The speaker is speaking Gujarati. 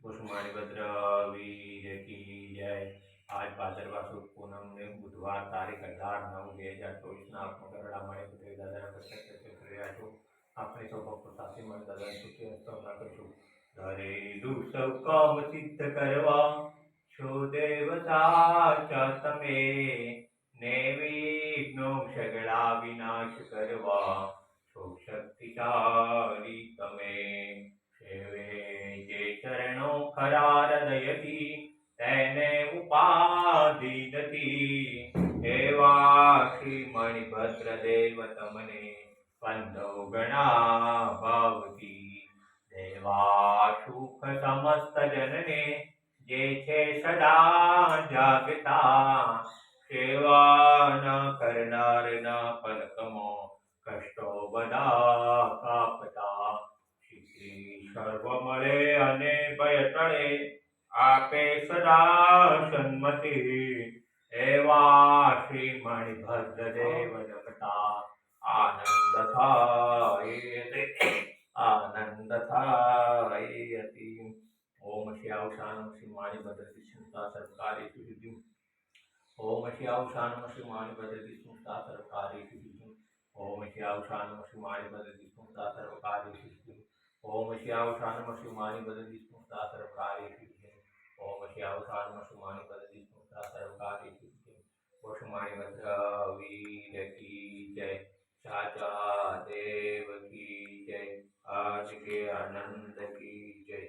કુસુમાણી ભદ્ર વીર કી જય આજ ભાદરવા સુદ પૂનમને બુધવાર તારીખ અઢાર નવ બે હજાર ચોવીસના આપનો ગરડા માળી પુત્રી દાદાના પ્રત્યક્ષ કરી રહ્યા છું આપણે સૌ ભક્તો સાથે મળી દાદાની સ્તુતિ સ્તવના કરીશું ધરેલું સૌ કામ સિદ્ધ કરવા છો દેવતા તમે ને વિઘ્નો સગડા વિનાશ કરવા છો શક્તિશાળી ચરણો તેને ઉપાધિ દતી એવા શ્રી મણિભદ્ર દેવ તમને વંદો ગણા ભાવતી દેવા સુખ સમસ્ત જનને જે છે સદા જાગતા સેવા ન કરનાર ના પલકમાં કષ્ટો બધા કાપતા શ્રી સર્વ મળે અને ભય ટળે આપે સદા સન્મતિ એવા શ્રી મણિભદ્ર દેવ જગતા આનંદ થાય તે આનંદ થાય અતિ ઓમ શ્યાવ શાનમ શ્રી માણિભદ્ર સંસ્થા સરકારી સુધિ ઓમ શ્યાવ શાનમ શ્રી માણિભદ્ર સંસ્થા સરકારી સુધિ ઓમ શ્યાવ શાનમ શ્રી ओम श्यावसानमशुमानि वदति स्मुक्ता सर्वकारेषु ओम श्यावसानमशुमानि वदति स्मुक्ता सर्वकारेषु वशुमाणि मध्रवीरकी जय चाचा देव की जय आज के आनंद की जय